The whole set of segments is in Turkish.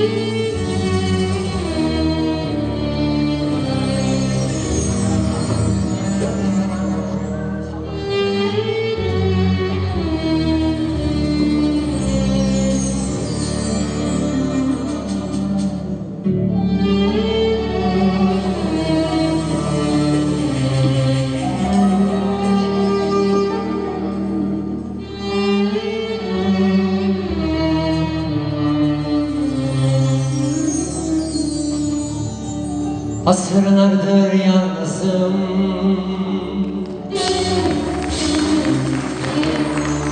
Música Asırlardır yalnızım.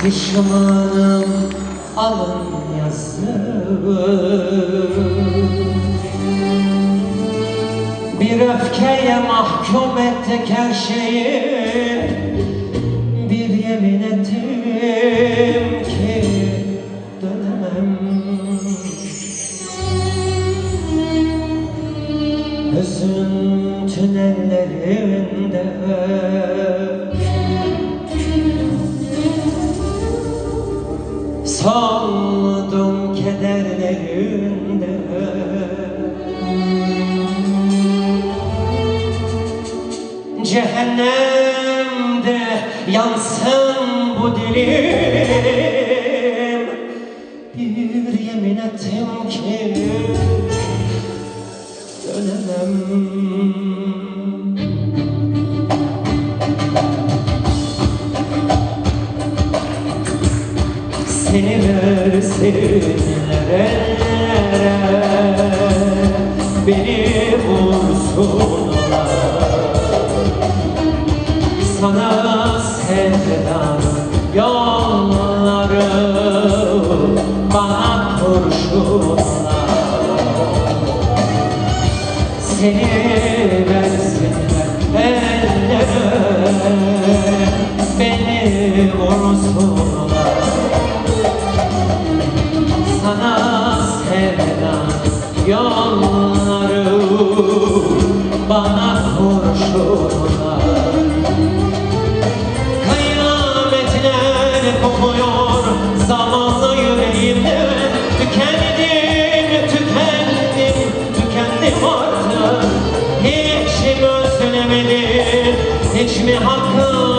Pişmanım alın yazım Bir öfkeye mahkum ettik her şeyi. Bir yemin ettim Hüzün tünellerinde Soldum kederlerinde Cehennemde yansın bu dilim Seni versinler. Beni vursunlar. Sana sevdan yolları Bana kurşunlar. Seni versinler ellere Beni vursunlar yolları Bana kurşunlar Kıyametler kopuyor zamanla yüreğimde Tükendim, tükendim, tükendim artık. Hiç mi özlemedim, hiç mi hakkım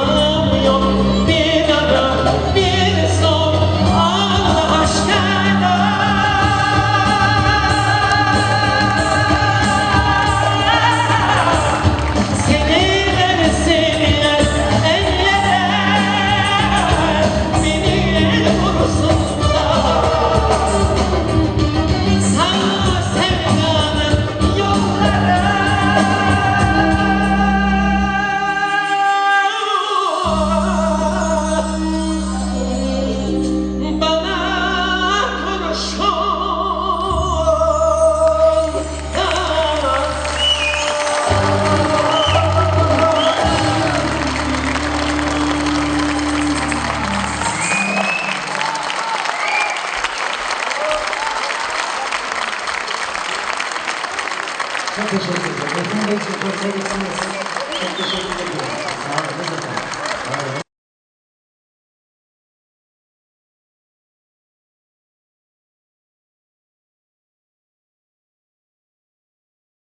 谢谢谢谢，我们非常感谢各位观众，谢谢谢谢谢谢。